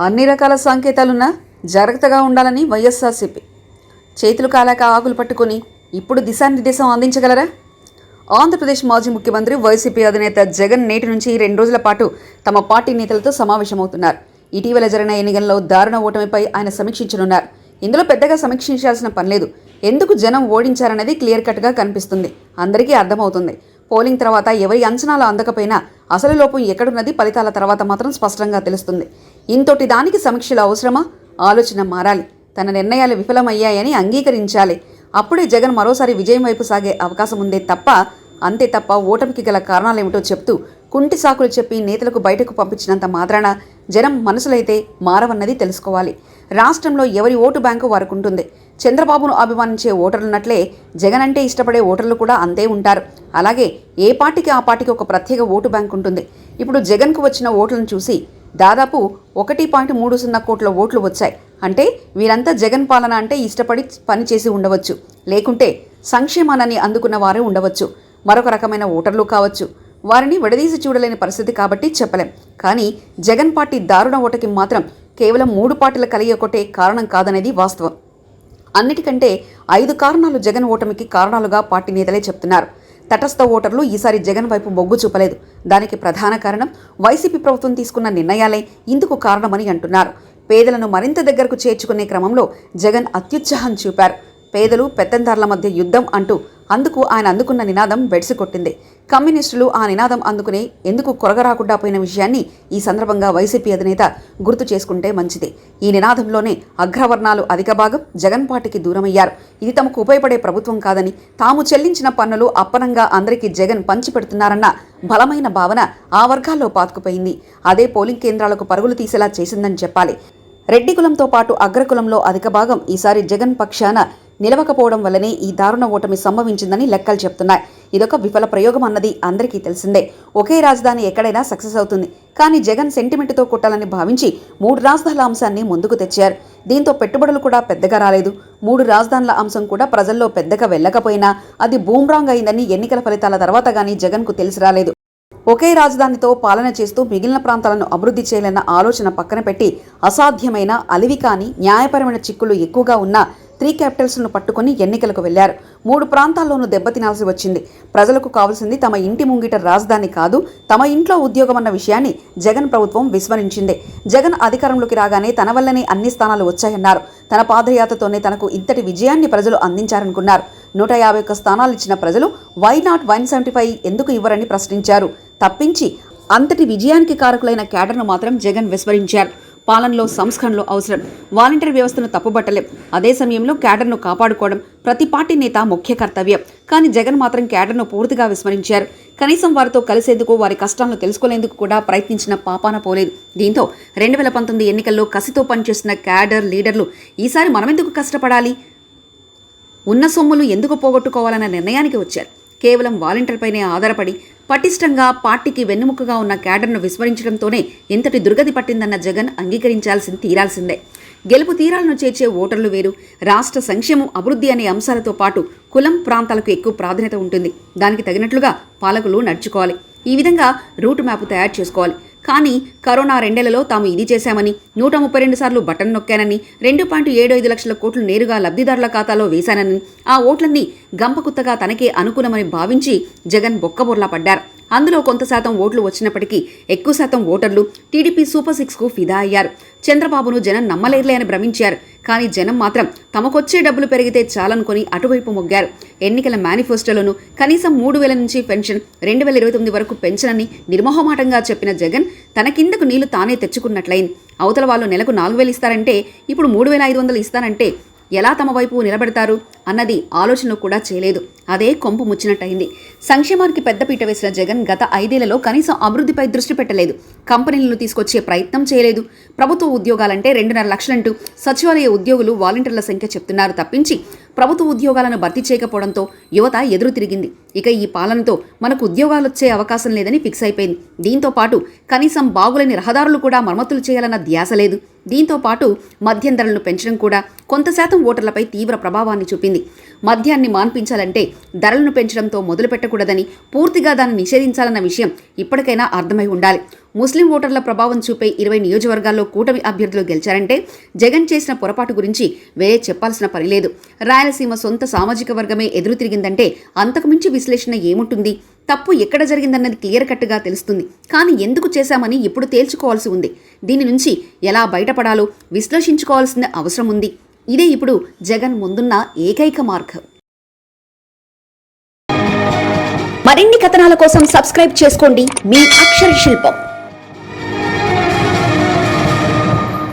అన్ని రకాల సంకేతాలున్నా జాగ్రత్తగా ఉండాలని వైఎస్ఆర్సీపీ. చేతులు కాలాక ఆకులు పట్టుకొని ఇప్పుడు దిశానిర్దేశం అందించగలరా? ఆంధ్రప్రదేశ్ మాజీ ముఖ్యమంత్రి వైసీపీ అధినేత జగన్ నేటి నుంచి రెండు రోజుల పాటు తమ పార్టీ నేతలతో సమావేశమవుతున్నారు. ఇటీవల జరిగిన ఎన్నికల్లో దారుణ ఓటమిపై ఆయన సమీక్షించనున్నారు. ఇందులో పెద్దగా సమీక్షించాల్సిన పని లేదు. ఎందుకు జనం ఓడించారనేది క్లియర్ కట్గా కనిపిస్తుంది. అందరికీ అర్థమవుతుంది. పోలింగ్ తర్వాత ఎవరి అంచనాలు అందకపోయినా అసలు లోపం ఎక్కడున్నది ఫలితాల తర్వాత మాత్రం స్పష్టంగా తెలుస్తుంది. ఇంతటి దానికి సమీక్షలు అవసరమా? ఆలోచన మారాలి. తన నిర్ణయాలు విఫలమయ్యాయని అంగీకరించాలి. అప్పుడే జగన్ మరోసారి విజయం వైపు సాగే అవకాశం ఉందే తప్ప అంతే తప్ప ఓటమికి గల కారణాలేమిటో చెప్తూ కుంటి సాకులు చెప్పి నేతలకు బయటకు పంపించినంత మాత్రాన జనం మనసులైతే మారవన్నది తెలుసుకోవాలి. రాష్ట్రంలో ఎవరి ఓటు బ్యాంకు వారికి ఉంటుంది చంద్రబాబును అభిమానించే ఓటర్లున్నట్లే జగన్ అంటే ఇష్టపడే ఓటర్లు కూడా అంతే ఉంటారు. అలాగే ఏ పార్టీకి ఆ పార్టీకి ఒక ప్రత్యేక ఓటు బ్యాంక్ ఉంటుంది. ఇప్పుడు జగన్కు వచ్చిన ఓట్లను చూసి దాదాపు ఒకటి పాయింట్ మూడు సున్నా కోట్ల ఓట్లు వచ్చాయి. అంటే వీరంతా జగన్ పాలన అంటే ఇష్టపడి పనిచేసి ఉండవచ్చు. లేకుంటే సంక్షేమాన్ని అందుకున్న వారే ఉండవచ్చు. మరొక రకమైన ఓటర్లు కావచ్చు. వారిని విడదీసి చూడలేని పరిస్థితి కాబట్టి చెప్పలేం. కానీ జగన్ పార్టీ దారుణ ఓటకి మాత్రం కేవలం మూడు పార్టీల కలిగి ఒకటే కారణం కాదనేది వాస్తవం. అన్నిటికంటే ఐదు కారణాలు జగన్ ఓటమికి కారణాలుగా పార్టీ నేతలే చెప్తున్నారు. తటస్థ ఓటర్లు ఈసారి జగన్ వైపు మొగ్గు చూపలేదు. దానికి ప్రధాన కారణం వైసీపీ ప్రభుత్వం తీసుకున్న నిర్ణయాలే ఇందుకు కారణమని అంటున్నారు. పేదలను మరింత దగ్గరకు చేర్చుకునే క్రమంలో జగన్ అత్యుత్సాహం చూపారు. పేదలు పెత్తందారుల మధ్య యుద్ధం అంటూ అందుకు ఆయన అందుకున్న నినాదం బెడిసి కొట్టింది. కమ్యూనిస్టులు ఆ నినాదం అందుకుని ఎందుకు కొరగరాకుండా పోయిన విషయాన్ని ఈ సందర్భంగా వైసీపీ అధినేత గుర్తు చేసుకుంటే మంచిది. ఈ నినాదంలోనే అగ్రవర్ణాలు అధిక భాగం జగన్ పార్టీకి దూరమయ్యారు. ఇది తమకు ఉపయోగపడే ప్రభుత్వం కాదని తాము చెల్లించిన పన్నులు అప్పనంగా అందరికీ జగన్ పంచిపెడుతున్నారన్న బలమైన భావన ఆ వర్గాల్లో పాతుకుపోయింది. అదే పోలింగ్ కేంద్రాలకు పరుగులు తీసేలా చేసిందని చెప్పాలి. రెడ్డి కులంతో పాటు అగ్రకులంలో అధిక భాగం ఈసారి జగన్ పక్షాన నిలవకపోవడం వల్లనే ఈ దారుణ ఓటమి సంభవించిందని లెక్కలు చెప్తున్నాయి. ఇదొక విఫల ప్రయోగం అన్నది అందరికీ తెలిసిందే. ఒకే రాజధాని ఎక్కడైనా సక్సెస్ అవుతుంది. కానీ జగన్ సెంటిమెంట్తో కొట్టాలని భావించి మూడు రాజధానుల అంశాన్ని ముందుకు తెచ్చారు. దీంతో పెట్టుబడులు కూడా పెద్దగా రాలేదు. మూడు రాజధానుల అంశం కూడా ప్రజల్లో పెద్దగా వెళ్ళకపోయినా అది బూమ్రాంగ్ అయిందని ఎన్నికల ఫలితాల తర్వాత గానీ జగన్కు తెలిసి రాలేదు. ఒకే రాజధానితో పాలన చేస్తూ మిగిలిన ప్రాంతాలను అభివృద్ధి చేయాలన్న ఆలోచన పక్కన పెట్టి అసాధ్యమైన అలివి కాని న్యాయపరమైన చిక్కులు ఎక్కువగా ఉన్న త్రీ క్యాపిటల్స్ను పట్టుకుని ఎన్నికలకు వెళ్ళారు మూడు ప్రాంతాల్లోనూ దెబ్బతినాల్సి వచ్చింది. ప్రజలకు కావాల్సింది తమ ఇంటి ముంగిట రాజధాని కాదు తమ ఇంట్లో ఉద్యోగం అన్న విషయాన్ని జగన్ ప్రభుత్వం విస్మరించింది. జగన్ అధికారంలోకి రాగానే తన వల్లనే అన్ని స్థానాలు వచ్చాయన్నారు. తన పాదయాత్రతోనే తనకు ఇంతటి విజయాన్ని ప్రజలు అందించారనుకున్నారు. నూట యాభై ఒక్క స్థానాలు ఇచ్చిన ప్రజలు why not one seventy five ఎందుకు ఇవ్వరని ప్రశ్నించారు. తప్పించి అంతటి విజయానికి కారకులైన క్యాడర్ను మాత్రం జగన్ విస్మరించారు. పాలనలో సంస్కరణలు అవసరం. వాలంటీర్ వ్యవస్థను తప్పుబట్టలేం. అదే సమయంలో క్యాడర్ను కాపాడుకోవడం ప్రతి పార్టీ నేత ముఖ్య కర్తవ్యం. కానీ జగన్ మాత్రం క్యాడర్ను పూర్తిగా విస్మరించారు. కనీసం వారితో కలిసేందుకు వారి కష్టాలను తెలుసుకునేందుకు కూడా ప్రయత్నించిన పాపాన పోలేదు. దీంతో రెండు వేల పంతొమ్మిది ఎన్నికల్లో కసితో పనిచేస్తున్న క్యాడర్ లీడర్లు ఈసారి మనమెందుకు కష్టపడాలి? ఉన్న సొమ్ములు ఎందుకు పోగొట్టుకోవాలన్న నిర్ణయానికి వచ్చారు. కేవలం వాలంటీర్పైనే ఆధారపడి పటిష్టంగా పార్టీకి వెన్నుముకగా ఉన్న క్యాడర్ను విస్మరించడంతోనే ఇంతటి దుర్గతి పట్టిందన్న జగన్ అంగీకరించాల్సింది తీరాల్సిందే. గెలుపు తీరాలను చేర్చే ఓటర్లు వేరు. రాష్ట్ర సంక్షేమం అభివృద్ధి అనే అంశాలతో పాటు కులం ప్రాంతాలకు ఎక్కువ ప్రాధాన్యత ఉంటుంది. దానికి తగినట్లుగా పాలకులు నడుచుకోవాలి. ఈ విధంగా రూట్ మ్యాప్ తయారు చేసుకోవాలి. కానీ కరోనా రెండేళ్ళలో తాము ఇది చేశామని నూట ముప్పై రెండు సార్లు బటన్ నొక్కానని రెండు పాయింట్ ఏడు ఐదు లక్షల కోట్లు నేరుగా లబ్ధిదారుల ఖాతాలో వేశానని ఆ ఓట్లన్నీ గంపకుత్తగా తనకే అనుకూలమని భావించి జగన్ బొక్కబొర్లా పడ్డారు. అందులో కొంత శాతం ఓట్లు వచ్చినప్పటికీ ఎక్కువ శాతం ఓటర్లు టీడీపీ సూపర్ సిక్స్కు ఫిదా అయ్యారు. చంద్రబాబును జనం నమ్మలేర్లే అని భ్రమించారు. కానీ జనం మాత్రం తమకొచ్చే డబ్బులు పెరిగితే చాలనుకొని అటువైపు మొగ్గారు. ఎన్నికల మేనిఫెస్టోలోనూ కనీసం మూడు వేల నుంచి పెన్షన్ రెండు వేల ఇరవై తొమ్మిది వరకు పెన్షనని నిర్మోహమాటంగా చెప్పిన జగన్ తన కిందకు నీళ్ళు తానే తెచ్చుకున్నట్లయింది. అవతల వాళ్ళు నెలకు నాలుగు వేలు ఇస్తారంటే ఇప్పుడు మూడు వేల ఐదు వందలు ఇస్తానంటే ఎలా తమ వైపు నిలబెడతారు అన్నది ఆలోచన కూడా చేయలేదు. అదే కొంపు ముచ్చినట్టయింది. సంక్షేమానికి పెద్దపీట వేసిన జగన్ గత ఐదేళ్ళలో కనీసం అభివృద్ధిపై దృష్టి పెట్టలేదు. కంపెనీలను తీసుకొచ్చే ప్రయత్నం చేయలేదు. ప్రభుత్వ ఉద్యోగాలంటే రెండున్నర లక్షలంటూ సచివాలయ ఉద్యోగులు వాలంటీర్ల సంఖ్య చెప్తున్నారు తప్పించి ప్రభుత్వ ఉద్యోగాలను భర్తీ చేయకపోవడంతో యువత ఎదురు తిరిగింది. ఇక ఈ పాలనతో మనకు ఉద్యోగాలు వచ్చే అవకాశం లేదని ఫిక్స్ అయిపోయింది. దీంతో పాటు కనీసం బాగులేని రహదారులు కూడా మరమ్మతులు చేయాలన్న ధ్యాస లేదు. దీంతో పాటు మద్యం ధరలను పెంచడం కూడా కొంత శాతం ఓటర్లపై తీవ్ర ప్రభావాన్ని చూపింది. మద్యాన్ని మాన్పించాలంటే ధరలను పెంచడంతో మొదలు పెట్టకూడదని పూర్తిగా దాన్ని నిషేధించాలన్న విషయం ఇప్పటికైనా అర్థమై ఉండాలి. ముస్లిం ఓటర్ల ప్రభావం చూపే ఇరవై నియోజకవర్గాల్లో కూటమి అభ్యర్థులు గెలిచారంటే జగన్ చేసిన పొరపాటు గురించి వేరే చెప్పాల్సిన పని లేదు. రాయలసీమ సొంత సామాజిక వర్గమే ఎదురు తిరిగిందంటే అంతకుమించి విశ్లేషణ ఏముంటుంది? తప్పు ఎక్కడ జరిగిందన్నది క్లియర్ కట్గా తెలుస్తుంది. కానీ ఎందుకు చేశామని ఇప్పుడు తేల్చుకోవాల్సి ఉంది. దీని నుంచి ఎలా బయటపడాలో విశ్లేషించుకోవాల్సిన అవసరం ఉంది. ఇదే ఇప్పుడు జగన్ ముందున్న ఏకైక మార్గం. మరిన్ని కథనాల కోసం సబ్స్క్రైబ్ చేసుకోండి. మీ అక్షర శిల్పం.